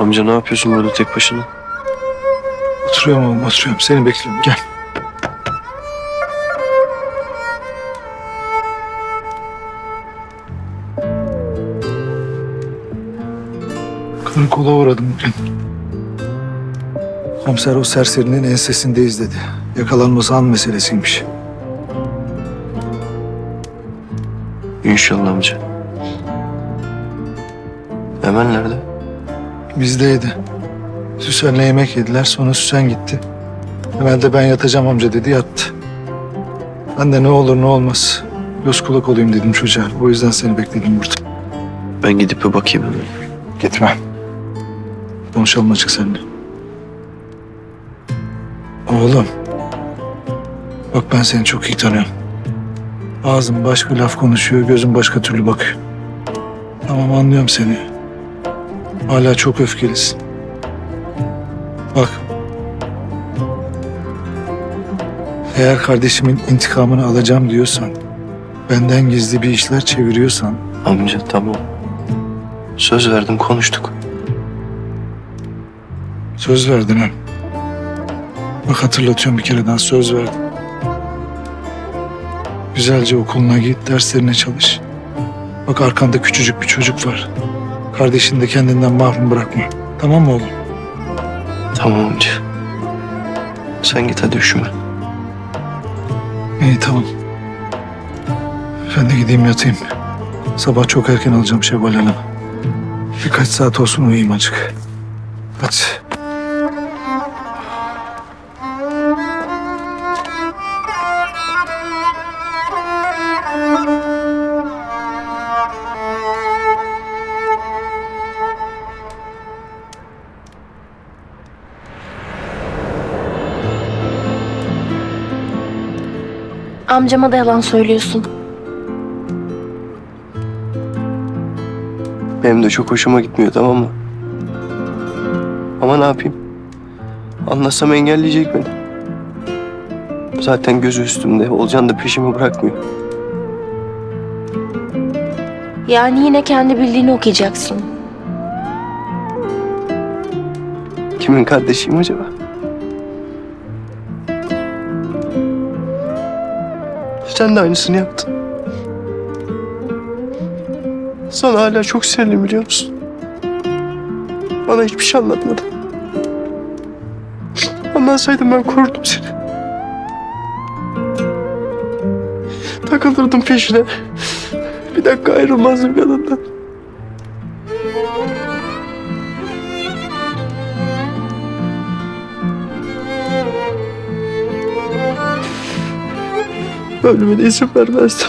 Amca ne yapıyorsun burada tek başına? Oturuyorum oğlum oturuyorum. Seni bekliyorum gel. Karakola uğradım bugün. Komiser o serserinin ensesindeyiz dedi. Yakalanması an meselesiymiş. İnşallah amca. Emel nerede? Bizdeydi. Süsen'le yemek yediler sonra Süsen gitti. Emel de ben yatacağım amca dedi yattı. Ben de ne olur ne olmaz. Göz kulak olayım dedim çocuğa. O yüzden seni bekledim burada. Ben gidip bir bakayım hemen. Gitmem. Konuşalım açık seninle. Oğlum. Bak ben seni çok iyi tanıyorum. Ağzın başka laf konuşuyor, gözün başka türlü bakıyor. Tamam anlıyorum seni. Hala çok öfkelisin. Bak. Eğer kardeşimin intikamını alacağım diyorsan, benden gizli bir işler çeviriyorsan Amca tamam. Söz verdim konuştuk. Söz verdin ha. Bak hatırlatıyorum bir kere daha söz verdin. Güzelce okuluna git, derslerine çalış. Bak arkanda küçücük bir çocuk var. Kardeşini de kendinden mahrum bırakma. Tamam mı oğlum? Tamam amca. Sen git hadi üşüme. İyi tamam. Ben de gideyim yatayım. Sabah çok erken alacağım Şevval Hanım. Birkaç saat olsun uyuyayım azıcık. Hadi. Amcama da yalan söylüyorsun. Benim de çok hoşuma gitmiyor tamam mı? Ama ne yapayım? Anlasam engelleyecek beni. Zaten gözü üstümde. Olcan da peşimi bırakmıyor. Yani yine kendi bildiğini okuyacaksın. Kimin kardeşiyim acaba? Sen de aynısını yaptın. Sana hala çok sinirliyim biliyor musun? Bana hiçbir şey anlatmadın. Anlatsaydım ben korurdum seni. Takılırdım peşine. Bir dakika ayrılmazdım yanından. Ölümüne izin vermezdim.